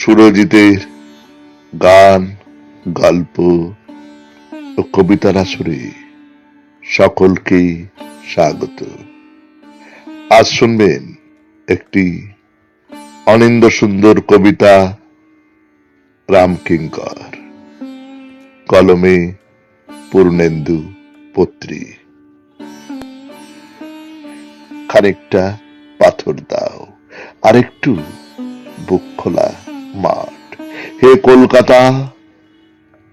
সুরজিতের গান, গল্প ও কবিতার আসরে সকলকে স্বাগত। আজ শুনবেন একটি অনিন্দ সুন্দর কবিতা রামকিঙ্কর কলমে পূর্ণেন্দু পত্রী। খানিকটা পাথর দাও, আরেকটু বুক খোলা। মাঠ। হে কলকাতা,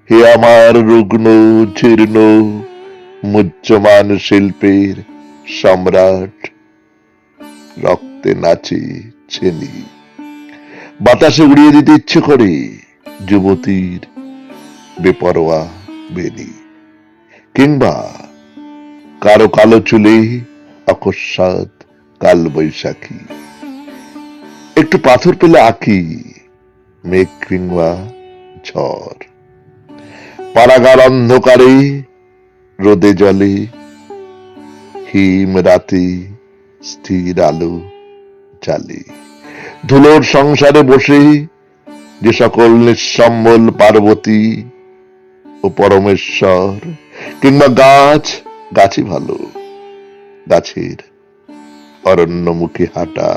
হে আমার রুগ্ন, জীর্ণ মুহ্যমান শিল্পের সম্রাট। রক্তে নাচে ছেনি। বাতাসে উড়িয়ে দিতে ইচ্ছে করে যুবতীর বেপরোয়া বেনি কিংবা কারও কালো চুলে অকস্মাৎ কাল বৈশাখী একটু পাথর পেলে আঁকি মেঘ কিংবা ঝড়। পাড়াগার অন্ধকারে রোদে জলে হিম রাতে স্থির আলো চালে ধুলোর সংসারে বসে যে সকল নিঃসম্বল পার্বতী ও পরমেশ্বর, কিংবা গাছ, গাছই ভালো, গাছের অরণ্য মুখে হাঁটা,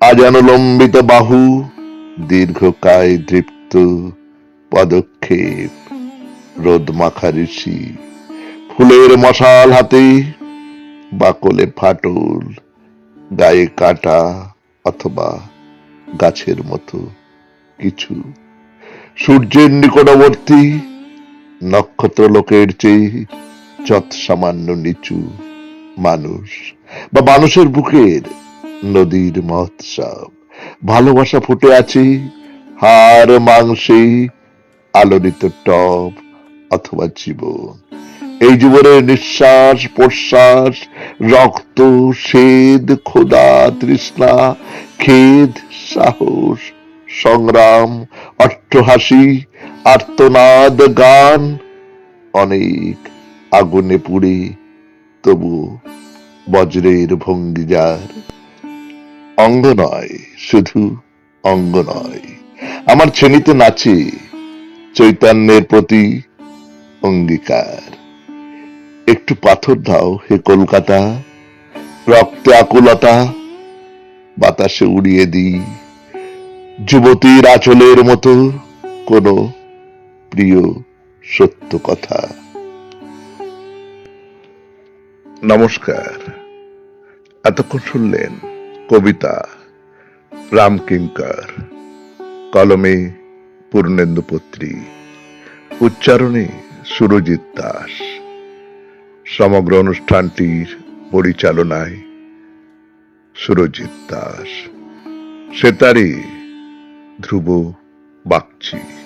আজ অনুলম্বিত বাহু দীর্ঘকায় দৃপ্ত পদক্ষেপ। রোদ মাখা ঋষি, ফুলের মশাল হাতে বাকলে ফাটল, গায়ে কাটা অথবা গাছের মতো কিছু। সূর্যের নিকটবর্তী নক্ষত্র লোকের চেয়ে যত সামান্য নিচু মানুষ বা মানুষের বুকের নদীর মহোৎসব। ভালোবাসা ফুটে আছে, হাড়, মাংসে আলোড়িত টব অথবা জীবন। এই জীবনের নিঃশ্বাস, প্রশ্বাস, রক্ত, সেদ, ক্ষুধা, তৃষ্ণা খেদ সাহস, সংগ্রাম, অট্টহাসি, আর্তনাদ, গান, অনেক আগুনে পুড়ে তবু বজ্রের ভঙ্গি যার অঙ্গ নয় শুধু অঙ্গ নয় আমার ছেনিতে নাচে চৈতন্যের প্রতি অঙ্গীকার। একটু পাথর দাও হে কলকাতা, রক্তে আকুলতা, বাতাসে উড়িয়ে দিই। যুবতীর আচলের মতো কোনো প্রিয় সত্য কথা। নমস্কার। এতক্ষণ শুনলেন কবিতা, রাম রামকিঙ্কর কলমে পূর্ণেন্দু পত্রী উচ্চারণে সুরজিৎ দাস। সমগ্র অনুষ্ঠানটির পরিচালনায় সুরজিৎ দাস। সেতারে ধ্রুব বাগচি।